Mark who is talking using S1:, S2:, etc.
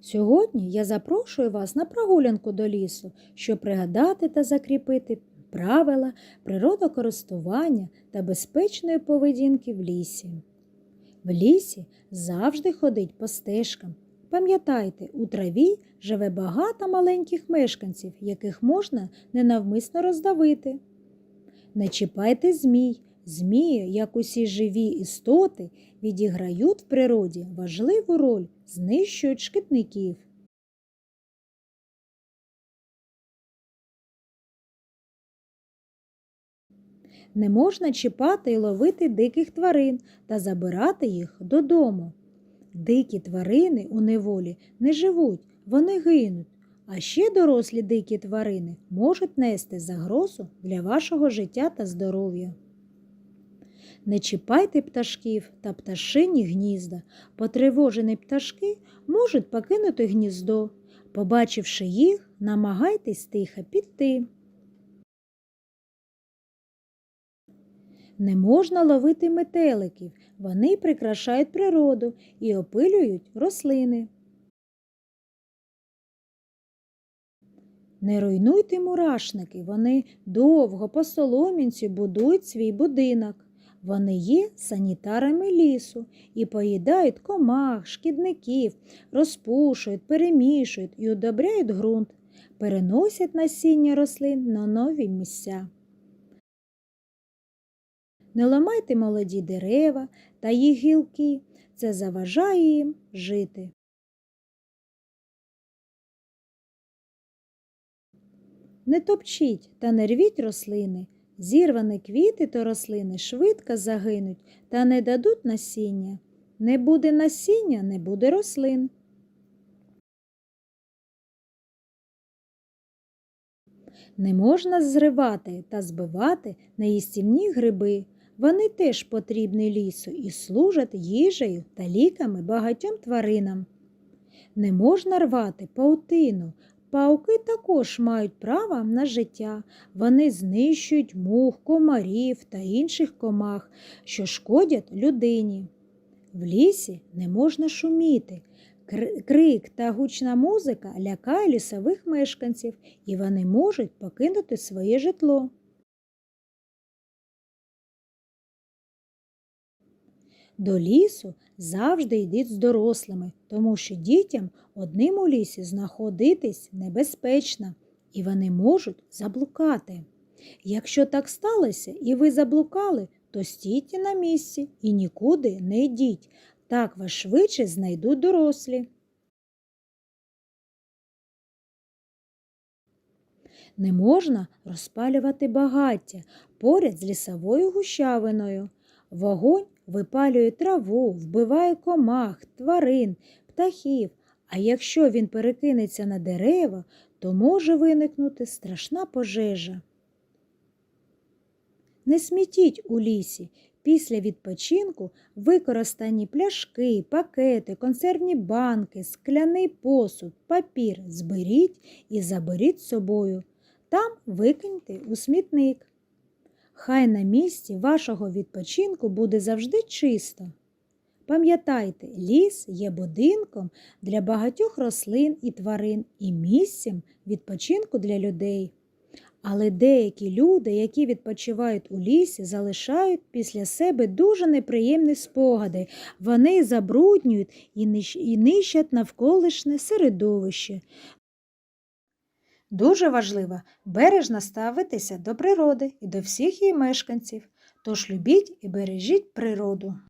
S1: Сьогодні я запрошую вас на прогулянку до лісу, щоб пригадати та закріпити правила природокористування та безпечної поведінки в лісі. В лісі завжди ходить по стежкам. Пам'ятайте, у траві живе багато маленьких мешканців, яких можна ненавмисно роздавити. Не чіпайте змій. Змії, як усі живі істоти, відіграють в природі важливу роль, знищують шкідників. Не можна чіпати і ловити диких тварин та забирати їх додому. Дикі тварини у неволі не живуть, вони гинуть. А ще дорослі дикі тварини можуть нести загрозу для вашого життя та здоров'я. Не чіпайте пташків та пташині гнізда. Потривожені пташки можуть покинути гніздо. Побачивши їх, намагайтесь тихо піти. Не можна ловити метеликів, вони прикрашають природу і опилюють рослини. Не руйнуйте мурашники, вони довго по соломінці будують свій будинок. Вони є санітарами лісу і поїдають комах, шкідників, розпушують, перемішують і удобряють ґрунт, переносять насіння рослин на нові місця. Не ламайте молоді дерева та їх гілки, це заважає їм жити. Не топчіть та не рвіть рослини. Зірвані квіти та рослини швидко загинуть та не дадуть насіння. Не буде насіння, не буде рослин. Не можна зривати та збивати неїстівні гриби. Вони теж потрібні лісу і служать їжею та ліками багатьом тваринам. Не можна рвати паутину. Пауки також мають право на життя. Вони знищують мух, комарів та інших комах, що шкодять людині. В лісі не можна шуміти. Крик та гучна музика лякає лісових мешканців, і вони можуть покинути своє житло. До лісу завжди йдіть з дорослими, тому що дітям одним у лісі знаходитись небезпечно, і вони можуть заблукати. Якщо так сталося і ви заблукали, то стійте на місці і нікуди не йдіть. Так вас швидше знайдуть дорослі. Не можна розпалювати багаття поряд з лісовою гущавиною. Вогонь випалює траву, вбиває комах, тварин, птахів, а якщо він перекинеться на дерева, то може виникнути страшна пожежа. Не смітіть у лісі. Після відпочинку використані пляшки, пакети, консервні банки, скляний посуд, папір зберіть і заберіть з собою. Там викиньте у смітник. Хай на місці вашого відпочинку буде завжди чисто. Пам'ятайте, ліс є будинком для багатьох рослин і тварин і місцем відпочинку для людей. Але деякі люди, які відпочивають у лісі, залишають після себе дуже неприємні спогади. Вони забруднюють і нищать навколишнє середовище. Дуже важливо бережно ставитися до природи і до всіх її мешканців. Тож любіть і бережіть природу.